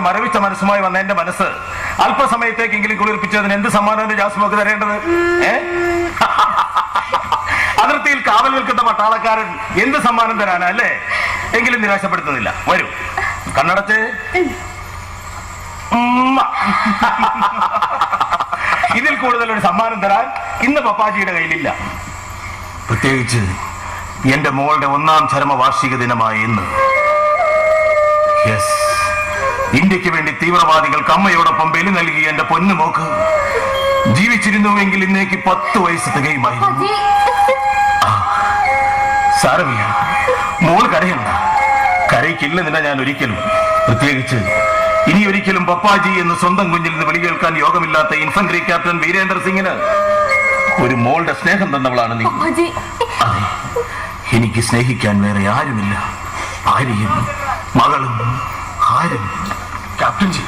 മരവിച്ച മനസ്സുമായി വന്ന എന്റെ മനസ്സ് അല്പസമയത്തേക്കെങ്കിലും കുളിർപ്പിച്ചതിന് എന്ത് സമ്മാനമാണ് ജാസ്മോക്ക് തരേണ്ടത്? അതിർത്തിയിൽ കാവൽ നിൽക്കുന്ന പട്ടാളക്കാരൻ എന്ത് സമ്മാനം തരാനാ അല്ലേ? എങ്കിലും നിരാശപ്പെടുത്തുന്നില്ല. വരൂ. കണ്ണടച്ച്. ഇതിൽ കൂടുതൽ ഒരു സമ്മാനം തരാൻ ഇന്ന് പപ്പാജിയുടെ കയ്യിലില്ല. പ്രത്യേകിച്ച് എന്റെ മോളുടെ ഒന്നാം ചരമ വാർഷിക ദിനമായി ഇന്ന്. യെസ് ഇന്ത്യയ്ക്ക് വേണ്ടി തീവ്രവാദികൾക്ക് അമ്മയോടൊപ്പം ബലി നൽകിയ എന്റെ പൊന്നു മോക്ക്. ജീവിച്ചിരുന്നുവെങ്കിൽ ഇന്നേക്ക് പത്ത് വയസ്സ് തികയുമായിരുന്നു. സാരമില്ല. മോൾ കരയണ്ട. കരയ്ക്കില്ലെന്നില്ല ഞാൻ ഒരിക്കലും പ്രത്യേകിച്ച് ഇനി ഒരിക്കലും പപ്പാജി എന്ന് സ്വന്തം കുഞ്ഞിൽ നിന്ന് വിളി കേൾക്കാൻ യോഗമില്ലാത്ത ഇൻഫൻട്രി ക്യാപ്റ്റൻ വീരേന്ദ്ര സിംഗിന് ഒരു മോളുടെ സ്നേഹം തന്നവളാണ് നീ. എനിക്ക് സ്നേഹിക്കാൻ വേറെ ആരുമില്ല. ഭാര്യയും മകളും ആരും ക്യാപ്റ്റൻ ജി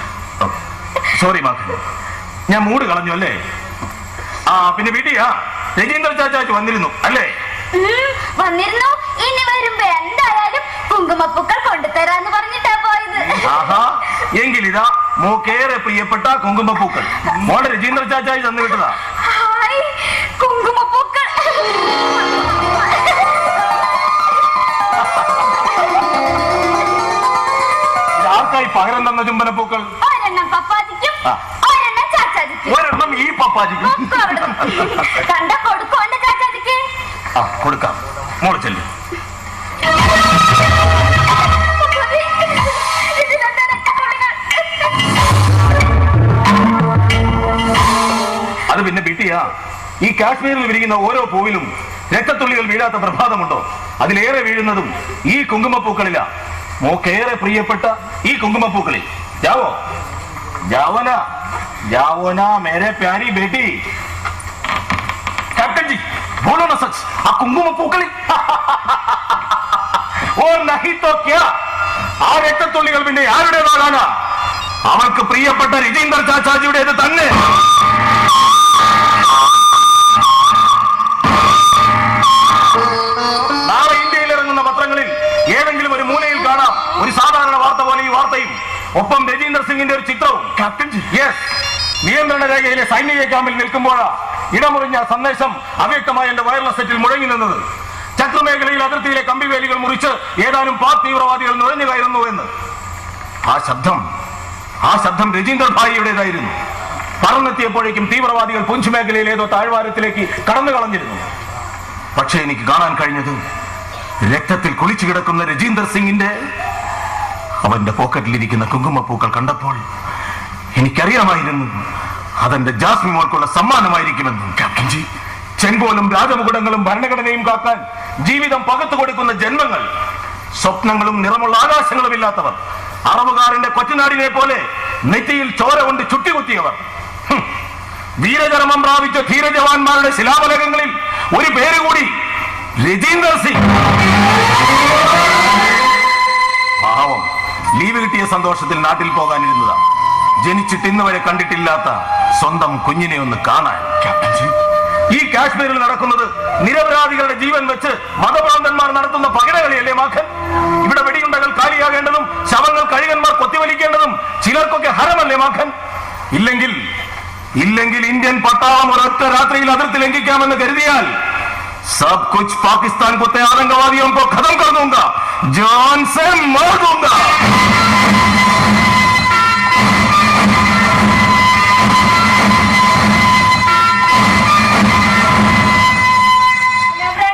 സോറി മാധവൻ ഞാൻ മൂട് കളഞ്ഞു അല്ലേ? ആ പിന്നെ വീട്ടിയാ രജീന്ദ്ര ചാച്ചാച്ച് വന്നിരുന്നു അല്ലേ? വന്നിരുന്നു. ഇനി വരുമ്പോ എന്തായാലും കുങ്കുമപ്പൂക്കൾ കൊണ്ടുതരാന്ന് പറഞ്ഞിട്ടാ പോയത്. ആഹാ എങ്കിലിതാ മോക്കേറെ പ്രിയപ്പെട്ട കുങ്കുമപ്പൂക്കൾ. മോളെ രജീന്ദ്ര ചാച്ചായി തന്നു വിട്ടതാ. ആർക്കായി പകരം തന്ന ചുംബനപ്പൂക്കൾ ഒരെണ്ണം പപ്പാജിക്കും ആ. ഒരെണ്ണം ചാച്ചാജിക്കും. ഒരെണ്ണം ഈ പപ്പാജിക്കും. ഒക്കെ അവിടുന്ന്. കണ്ട കൊടുക്കുവല്ല ചാച്ചാജിക്ക്? ആ കൊടുക്കാം. മോൾ ചെല്ലു. പപ്പാജി, ഇതിലുണ്ട് രക്തത്തുള്ളികൾ. അത് പിന്നെ ബിട്ടിയാ ഈ കാശ്മീരിൽ വിരിയുന്ന ഓരോ പൂവിലും രക്തത്തുള്ളികൾ വീഴാത്ത പ്രഭാതമുണ്ടോ? അതിലേറെ വീഴുന്നതും ഈ കുങ്കുമപ്പൂക്കളിലാ. മോക്കേറെ പ്രിയപ്പെട്ട ഈ കുങ്കുമപ്പൂക്കളിൽ ജാവോ ജാവന ജാവോന മേരെ പ്യാരി ബേട്ടി कैप्टन जी बोलो ना सच आ कुंकुम പൂക്കളി ഓ നഹി തോ ക്യാ ആ രക്തത്തുള്ളികൾ പിന്നെ ആരുടേതാണ് അവൾക്ക് പ്രിയപ്പെട്ട രജീന്ദർ ചാച്ചാജിയുടേത് തന്നെ നാളെ ഇന്ത്യയിൽ ഇറങ്ങുന്ന പത്രങ്ങളിൽ ഏതെങ്കിലും ഒപ്പം രജീന്ദർ സിംഗിന്റെ ഒരു ചിത്രവും. ക്യാപ്റ്റൻ യെസ് നിയന്ത്രണ രേഖയിലെ സൈനിക ക്യാമ്പിൽ നിൽക്കുമ്പോഴാ ഇടമുറിഞ്ഞ സന്ദേശം അവ്യക്തമായ എന്റെ വയർലെസ് സെറ്റിൽ മുഴങ്ങി നിന്നത്. ചക്രമേഖലയിൽ അതിർത്തിയിലെ കമ്പിവേലികൾ മുറിച്ച് ഏതാനും പാക് തീവ്രവാദികൾ നുഴഞ്ഞു കയറുന്നു എന്ന്. ആ ശബ്ദം ആ ശബ്ദം രജീന്ദർ ഭായിയുടേതായിരുന്നു. പറന്നെത്തിയപ്പോഴേക്കും തീവ്രവാദികൾ പുഞ്ച് മേഖലയിൽ ഏതോ താഴ്വാരത്തിലേക്ക് കടന്നു കളഞ്ഞിരുന്നു. പക്ഷേ എനിക്ക് കാണാൻ കഴിഞ്ഞത് രക്തത്തിൽ കുളിച്ചു കിടക്കുന്ന രജീന്ദർ സിംഗിന്റെ അവന്റെ പോക്കറ്റിലിരിക്കുന്ന കുങ്കുമപ്പൂക്കൾ കണ്ടപ്പോൾ എനിക്കറിയാമായിരുന്നു അതെന്റെ ജാസ്മി മോൾക്കുള്ള ക്യാപ്റ്റൻ ജി ചെങ്കോലും രാജമുകുടങ്ങളും ഭരണഘടനയും കാക്കാൻ ജീവിതം പകത്തു കൊടുക്കുന്ന ജന്മങ്ങൾ സ്വപ്നങ്ങളും നിറമുള്ള ആകാശങ്ങളും ഇല്ലാത്തവർ അറവുകാരന്റെ കൊച്ചുനാടിനെ പോലെ നെറ്റിയിൽ ചോര കൊണ്ട് ചുട്ടികുത്തിയവർ. വീരചരമം പ്രാപിച്ച ധീരജവാന്മാരുടെ ശിലാഫലകങ്ങളിൽ ഒരു പേര് കൂടി രജീന്ദർ സിംഗ്. ലീവ് കിട്ടിയ സന്തോഷത്തിൽ നാട്ടിൽ പോകാനിരുന്നതാ ജനിച്ചിട്ട് ഇന്ന് വരെ കണ്ടിട്ടില്ലാത്ത സ്വന്തം കുഞ്ഞിനെ ഒന്ന് കാണാൻ ക്യാപ്റ്റൻജി ഈ കാശ്മീരിൽ നടക്കുന്നത് നിരപരാധികളുടെ ജീവൻ വെച്ച് മതഭ്രാന്തന്മാർ നടത്തുന്ന പകരകളിയല്ലേ മാഖൻ ഇവിടെ വെടിയുണ്ടകൾ കാലിയാകേണ്ടതും ശവങ്ങൾ കഴുകന്മാർ കൊത്തിവലിക്കേണ്ടതും ചിലർക്കൊക്കെ ഹരമല്ലേ മാഖൻ ഇല്ലെങ്കിൽ ഇല്ലെങ്കിൽ ഇന്ത്യൻ പട്ടാളം ഒരൊറ്റ രാത്രിയിൽ അതിർത്തി ലംഘിക്കാമെന്ന് കരുതിയാൽ सब कुछ पाकिस्तान को आतंकवादियों को खत्म कर दूंगा जान से मार दूंगा